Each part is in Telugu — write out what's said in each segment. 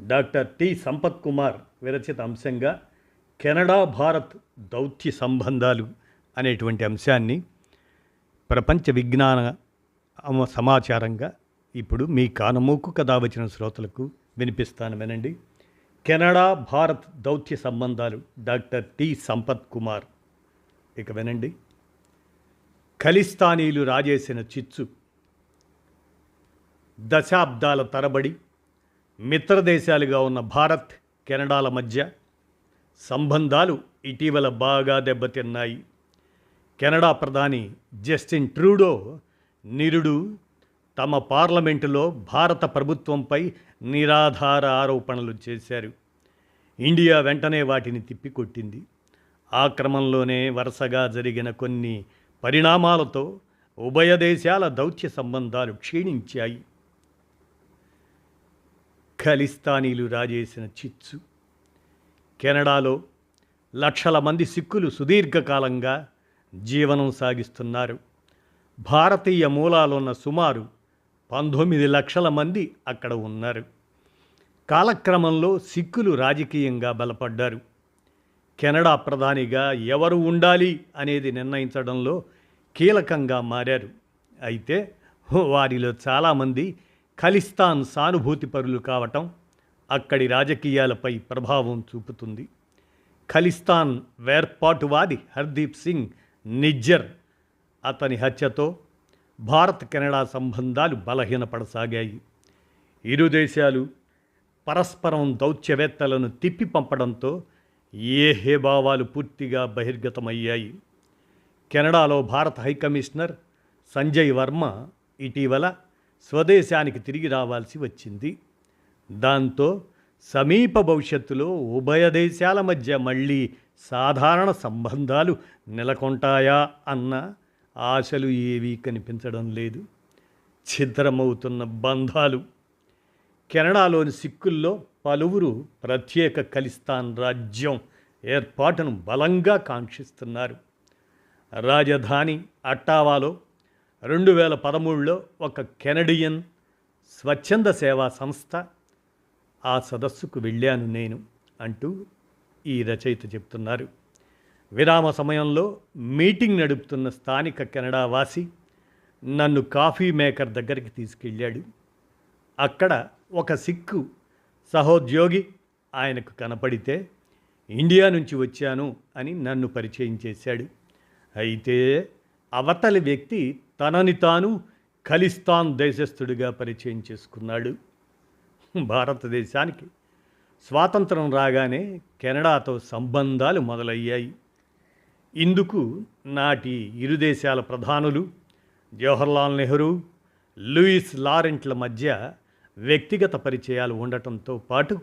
Doctor T. సంపత్ కుమార్ విరచిత అంశంగా కెనడా భారత్ దౌత్య సంబంధాలు అనేటువంటి అంశాన్ని ప్రపంచ విజ్ఞాన సమాచారంగా ఇప్పుడు మీ కానమూకు కథ వచ్చిన శ్రోతలకు వినిపిస్తాను వినండి. కెనడా భారత్ దౌత్య సంబంధాలు డాక్టర్ టి. సంపత్ కుమార్. ఇక వినండి. ఖలిస్తానీలు రాజేసిన చిచ్చు. దశాబ్దాల తరబడి మిత్రదేశాలుగా ఉన్న భారత్ కెనడాల మధ్య సంబంధాలు ఇటీవల బాగా దెబ్బతిన్నాయి. కెనడా ప్రధాని జస్టిన్ ట్రూడో నిరుడు తమ పార్లమెంటులో భారత ప్రభుత్వంపై నిరాధార ఆరోపణలు చేశారు. ఇండియా వెంటనే వాటిని తిప్పికొట్టింది. ఆ క్రమంలోనే వరుసగా జరిగిన కొన్ని పరిణామాలతో ఉభయ దేశాల దౌత్య సంబంధాలు క్షీణించాయి. ఖలిస్తానీలు రాజేసిన చిచ్చు. కెనడాలో లక్షల మంది సిక్కులు సుదీర్ఘకాలంగా జీవనం సాగిస్తున్నారు. భారతీయ మూలాలున్న సుమారు పంతొమ్మిది లక్షల మంది అక్కడ ఉన్నారు. కాలక్రమంలో సిక్కులు రాజకీయంగా బలపడ్డారు. కెనడా ప్రధానిగా ఎవరు ఉండాలి అనేది నిర్ణయించడంలో కీలకంగా మారారు. అయితే వారిలో చాలామంది ఖలిస్తాన్ సానుభూతి పరులు కావటం అక్కడి రాజకీయాలపై ప్రభావం చూపుతుంది. ఖలిస్తాన్ వేర్పాటువాది హర్దీప్ సింగ్ నిజ్జర్. అతని హత్యతో భారత్ కెనడా సంబంధాలు బలహీనపడసాగాయి. ఇరు దేశాలు పరస్పరం దౌత్యవేత్తలను తిప్పి పంపడంతో ఏ హేభావాలు పూర్తిగా బహిర్గతమయ్యాయి. కెనడాలో భారత హైకమిషనర్ సంజయ్ వర్మ ఇటీవల స్వదేశానికి తిరిగి రావాల్సి వచ్చింది. దాంతో సమీప భవిష్యత్తులో ఉభయ దేశాల మధ్య మళ్ళీ సాధారణ సంబంధాలు నెలకొంటాయా అన్న ఆశలు ఏవీ కనిపించడం లేదు. ఛిద్రమవుతున్న బంధాలు. కెనడాలోని సిక్కుల్లో పలువురు ప్రత్యేక ఖలిస్తాన్ రాజ్యం ఏర్పాటును బలంగా కాంక్షిస్తున్నారు. రాజధాని అట్టావాలో రెండు వేల పదమూడులో ఒక కెనడియన్ స్వచ్ఛంద సేవా సంస్థ ఆ సదస్సుకు వెళ్ళాను నేను అంటూ ఈ రచయిత చెప్తున్నారు. విరామ సమయంలో మీటింగ్ నడుపుతున్న స్థానిక కెనడా వాసి నన్ను కాఫీ మేకర్ దగ్గరికి తీసుకెళ్ళాడు. అక్కడ ఒక సిక్కు సహోద్యోగి ఆయనకు కనపడితే ఇండియా నుంచి వచ్చాను అని నన్ను పరిచయం చేశాడు. అయితే అవతలి వ్యక్తి తనని తాను ఖలిస్తాన్ దేశస్థుడిగా పరిచయం చేసుకున్నాడు. భారతదేశానికి స్వాతంత్రం రాగానే కెనడాతో సంబంధాలు మొదలయ్యాయి. ఇందుకు నాటి ఇరు దేశాల ప్రధానులు జవహర్లాల్ నెహ్రూ లూయిస్ లారెంట్ల మధ్య వ్యక్తిగత పరిచయాలు ఉండటంతో పాటు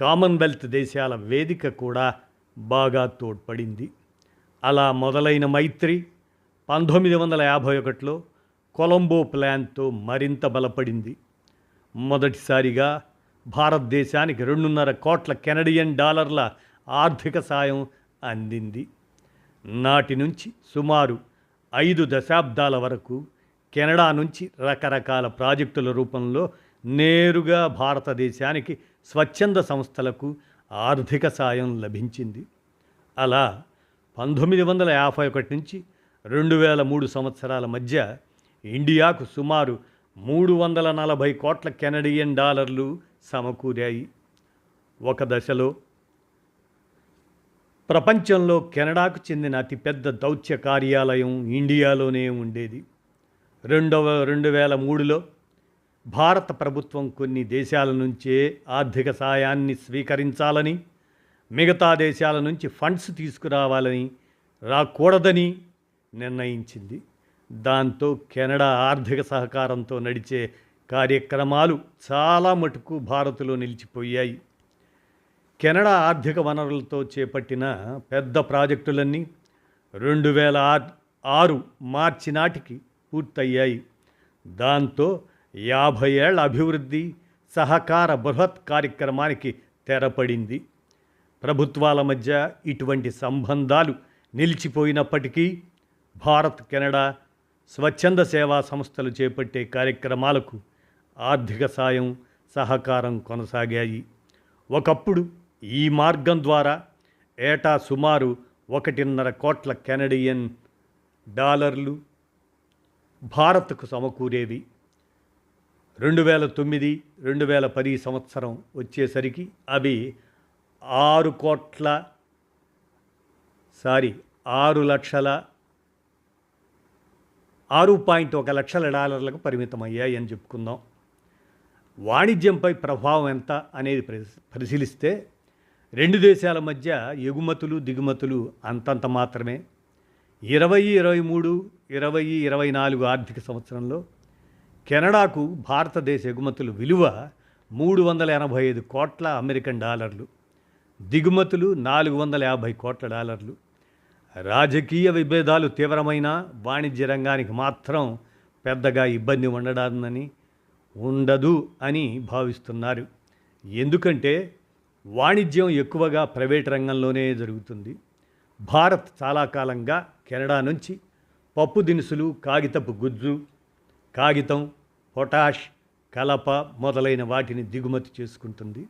కామన్వెల్త్ దేశాల వేదిక కూడా బాగా తోడ్పడింది. అలా మొదలైన మైత్రి పంతొమ్మిది వందల యాభై ఒకటిలో కొలంబో ప్లాన్తో మరింత బలపడింది. మొదటిసారిగా భారతదేశానికి రెండున్నర కోట్ల కెనడియన్ డాలర్ల ఆర్థిక సాయం అందింది. నాటి నుంచి సుమారు ఐదు దశాబ్దాల వరకు కెనడా నుంచి రకరకాల ప్రాజెక్టుల రూపంలో నేరుగా భారతదేశానికి స్వచ్ఛంద సంస్థలకు ఆర్థిక సాయం లభించింది. అలా పంతొమ్మిది వందల యాభై ఒకటి నుంచి రెండు వేల మూడు సంవత్సరాల మధ్య ఇండియాకు సుమారు మూడు వందల నలభై కోట్ల కెనడియన్ డాలర్లు సమకూరాయి. ఒక దశలో ప్రపంచంలో కెనడాకు చెందిన అతిపెద్ద దౌత్య కార్యాలయం ఇండియాలోనే ఉండేది. రెండవ రెండు వేల మూడులో భారత ప్రభుత్వం కొన్ని దేశాల నుంచే ఆర్థిక సాయాన్ని స్వీకరించాలని మిగతా దేశాల నుంచి ఫండ్స్ తీసుకురావాలని రాకూడదని నిర్ణయించింది. దాంతో కెనడా ఆర్థిక సహకారంతో నడిచే కార్యక్రమాలు చాలా మటుకు భారత్లో నిలిచిపోయాయి. కెనడా ఆర్థిక వనరులతో చేపట్టిన పెద్ద ప్రాజెక్టులన్నీ రెండు వేల ఆరు మార్చి నాటికి పూర్తయ్యాయి. దాంతో యాభై ఏళ్ళ అభివృద్ధి సహకార బృహత్ కార్యక్రమానికి తెరపడింది. ప్రభుత్వాల మధ్య ఇటువంటి సంబంధాలు నిలిచిపోయినప్పటికీ భారత్ కెనడా స్వచ్ఛంద సేవా సంస్థలు చేపట్టే కార్యక్రమాలకు ఆర్థిక సాయం సహకారం కొనసాగాయి. ఒకప్పుడు ఈ మార్గం ద్వారా ఏటా సుమారు ఒకటిన్నర కోట్ల కెనడియన్ డాలర్లు భారత్కు సమకూరేవి రెండు వేల తొమ్మిది రెండు వేల పది సంవత్సరం వచ్చేసరికి అవి ఆరు కోట్ల సారీ ఆరు లక్షల ఆరు పాయింట్ ఒక లక్షల డాలర్లకు పరిమితమయ్యాయి అని చెప్పుకుందాం. వాణిజ్యంపై ప్రభావం ఎంత అనేది పరిశీలిస్తే రెండు దేశాల మధ్య ఎగుమతులు దిగుమతులు అంతంత మాత్రమే. ఇరవై ఇరవై మూడు ఇరవై ఇరవై నాలుగు ఆర్థిక సంవత్సరంలో కెనడాకు భారతదేశ ఎగుమతులు విలువ మూడు వందల ఎనభై ఐదు కోట్ల అమెరికన్ డాలర్లు. దిగుమతులు నాలుగు వందల యాభై కోట్ల డాలర్లు. రాజకీయ విభేదాలు తీవ్రమైన వాణిజ్య రంగానికి మాత్రం పెద్దగా ఇబ్బంది ఉండడాన్ని ఉండదు అని భావిస్తున్నారు. ఎందుకంటే వాణిజ్యం ఎక్కువగా ప్రైవేట్ రంగంలోనే జరుగుతుంది. భారత్ చాలా కాలంగా కెనడా నుంచి పప్పు దినుసులు కాగితపు గుజ్జు కాగితం పొటాష్ కలప మొదలైన వాటిని దిగుమతి చేసుకుంటుంది.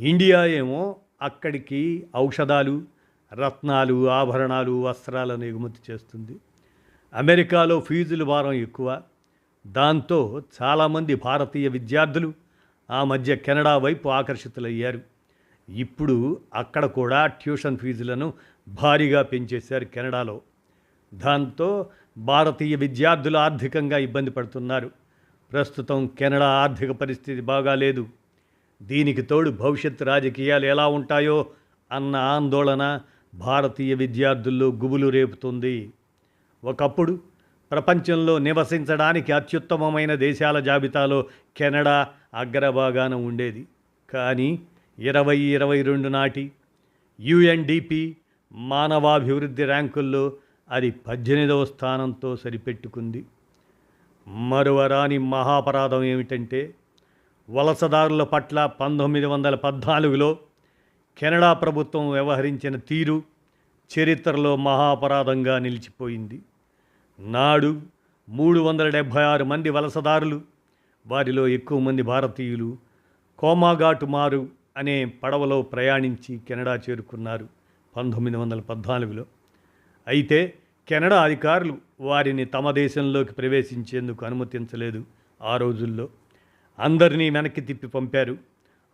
ఇండియా ఏమో అక్కడికి ఔషధాలు రత్నాలు ఆభరణాలు వస్త్రాలను ఎగుమతి చేస్తుంది. అమెరికాలో ఫీజుల భారం ఎక్కువ. దాంతో చాలామంది భారతీయ విద్యార్థులు ఆ మధ్య కెనడా వైపు ఆకర్షితులయ్యారు. ఇప్పుడు అక్కడ కూడా ట్యూషన్ ఫీజులను భారీగా పెంచేశారు కెనడాలో. దాంతో భారతీయ విద్యార్థులు ఆర్థికంగా ఇబ్బంది పడుతున్నారు. ప్రస్తుతం కెనడా ఆర్థిక పరిస్థితి బాగాలేదు దీనికి తోడు భవిష్యత్ రాజకీయాలు ఎలా ఉంటాయో అన్న ఆందోళన భారతీయ విద్యార్థుల్లో గుబులు రేపుతుంది. ఒకప్పుడు ప్రపంచంలో నివసించడానికి అత్యుత్తమమైన దేశాల జాబితాలో కెనడా అగ్రభాగాన ఉండేది. కానీ ఇరవై ఇరవై రెండు నాటి యుఎన్డిపి మానవాభివృద్ధి ర్యాంకుల్లో అది పద్దెనిమిదవ స్థానంతో సరిపెట్టుకుంది. మరువరాని మహాపరాధం ఏమిటంటే వలసదారుల పట్ల పంతొమ్మిది వందల పద్నాలుగులో కెనడా ప్రభుత్వం వ్యవహరించిన తీరు చరిత్రలో మహాపరాధంగా నిలిచిపోయింది. నాడు మూడు వందల డెబ్భై ఆరు మంది వలసదారులు వారిలో ఎక్కువ మంది భారతీయులు కోమాఘాటు మారు అనే పడవలో ప్రయాణించి కెనడా చేరుకున్నారు పంతొమ్మిది వందల పద్నాలుగులో. అయితే కెనడా అధికారులు వారిని తమ దేశంలోకి ప్రవేశించేందుకు అనుమతించలేదు ఆ రోజుల్లో. అందరినీ వెనక్కి తిప్పి పంపారు.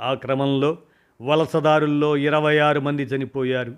ఆ క్రమంలో వలసదారుల్లో ఇరవై ఆరు మంది చనిపోయారు.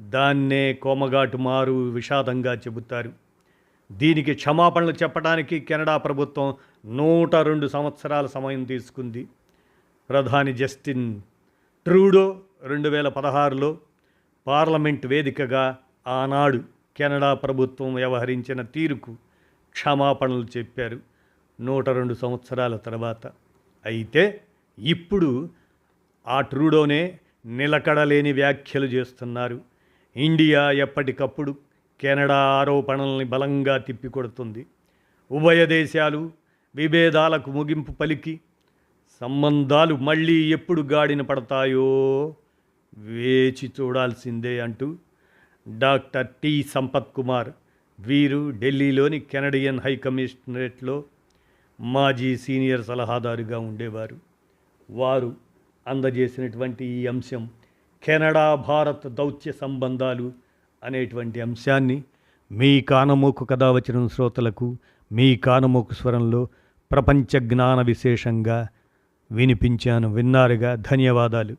దాన్నే కోమగాటు మారు విషాదంగా చెబుతారు. దీనికి క్షమాపణలు చెప్పడానికి కెనడా ప్రభుత్వం నూట రెండు సంవత్సరాల సమయం తీసుకుంది. ప్రధాని జస్టిన్ ట్రూడో రెండు వేల పదహారులో పార్లమెంట్ వేదికగా ఆనాడు కెనడా ప్రభుత్వం వ్యవహరించిన తీరుకు క్షమాపణలు చెప్పారు నూట రెండు సంవత్సరాల తర్వాత. అయితే ఇప్పుడు ఆ ట్రూడోనే నిలకడలేని వ్యాఖ్యలు చేస్తున్నారు. ఇండియా ఎప్పటికప్పుడు కెనడా ఆరోపణల్ని బలంగా తిప్పికొడుతుంది. ఉభయ దేశాలు విభేదాలకు ముగింపు పలికి సంబంధాలు మళ్ళీ ఎప్పుడు గాడిన పడతాయో వేచి చూడాల్సిందే అంటూ డాక్టర్ టి సంపత్ కుమార్ వీరు ఢిల్లీలోని కెనడియన్ హై కమిషనరేట్లో మాజీ సీనియర్ సలహాదారుగా ఉండేవారు. వారు అందజేసినటువంటి ఈ అంశం కెనడా భారత్ దౌత్య సంబంధాలు అనేటువంటి అంశాన్ని మీ కానమోకు కథ వచ్చిన శ్రోతలకు మీ కానమోకు స్వరంలో ప్రపంచ జ్ఞాన విశేషంగా వినిపించాను. విన్నారుగా ధన్యవాదాలు.